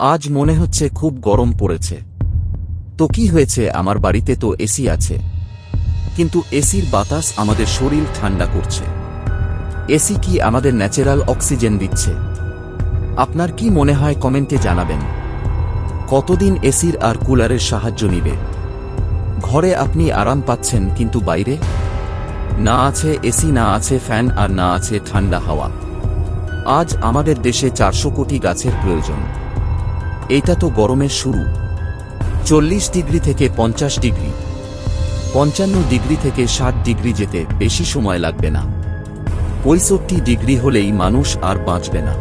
আজ মনে হচ্ছে খুব গরম পড়েছে। তো কি হয়েছে আমার বাড়িতে তো এসি আছে। কিন্তু এসির বাতাস আমাদের শরীর ঠান্ডা করছে। এসি কি আমাদের ন্যাচারাল অক্সিজেন দিচ্ছে? আপনার কি মনে হয় কমেন্টে জানাবেন। কতদিন এসির আর কুলারের সাহায্য নিবে? ঘরে আপনি আরাম পাচ্ছেন কিন্তু বাইরে? না আছে এসি, না আছে ফ্যান আর না আছে ঠান্ডা হাওয়া। আজ আমাদের দেশে চারশো কোটি গাছের প্রয়োজন। এইটা তো গরমের শুরু। চল্লিশ ডিগ্রি থেকে পঞ্চাশ ডিগ্রি। পঞ্চান্ন ডিগ্রি থেকে ষাট ডিগ্রি যেতে বেশি সময় লাগবে না। পঁয়ষট্টি ডিগ্রি হলেই মানুষ আর বাঁচবে না।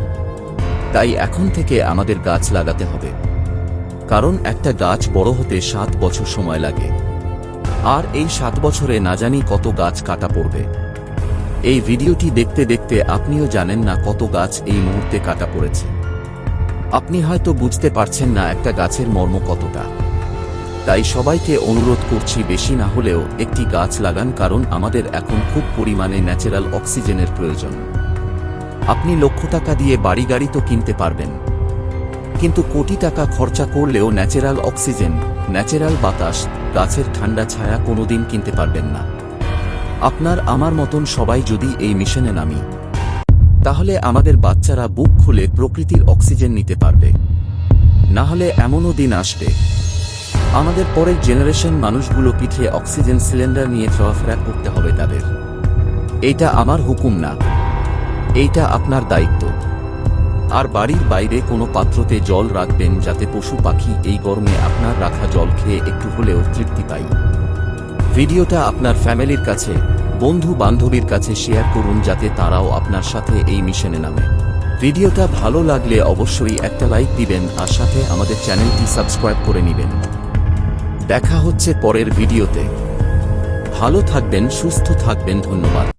তাই এখন থেকে আমাদের গাছ লাগাতে হবে। কারণ একটা গাছ বড় হতে সাত বছর সময় লাগে। আর এই সাত বছরে না জানি কত গাছ কাটা পড়বে। এই ভিডিওটি দেখতে দেখতে আপনিও জানেন না কত গাছ এই মুহূর্তে কাটা পড়েছে। আপনি হয়তো বুঝতে পারছেন না একটা গাছের মর্ম কতটা। তাই সবাইকে অনুরোধ করছি বেশি না হলেও একটি গাছ লাগান কারণ আমাদের এখন খুব পরিমাণে ন্যাচারাল অক্সিজেনের প্রয়োজন। আপনি লক্ষ টাকা দিয়ে বাড়ি গাড়ি তো কিনতে পারবেন। কিন্তু কোটি টাকা খরচা করলেও ন্যাচারাল অক্সিজেন, ন্যাচারাল বাতাস, গাছের ঠান্ডা ছায়া কোনোদিন কিনতে পারবেন না। আপনার আমার মতন সবাই যদি এই মিশনে নামি তাহলে আমাদের বাচ্চারা বুক খুলে প্রকৃতির অক্সিজেন নিতে পারবে। না হলে এমনও দিন আসবে। আমাদের পরের জেনারেশন মানুষগুলো পিঠে অক্সিজেন সিলিন্ডার নিয়ে চলাফেরা করতে হবে তাদের। এইটা আমার হুকুম না। এইটা আপনার দায়িত্ব। আর বাড়ির বাইরে কোনো পাত্রতে জল রাখবেন যাতে পশু পাখি এই গরমে আপনার রাখা জল খেয়ে একটু হলেও তৃপ্তি পাই ভিডিওটা আপনার ফ্যামিলির কাছে বন্ধু বান্ধবীর কাছে শেয়ার করুন যাতে তারাও আপনার সাথে এই মিশনে নামে। ভিডিওটা ভালো লাগলে অবশ্যই একটা লাইক দিবেন, আর সাথে আমাদের চ্যানেলটি সাবস্ক্রাইব করে নেবেন। দেখা হচ্ছে পরের ভিডিওতে। ভালো থাকবেন, সুস্থ থাকবেন, ধন্যবাদ।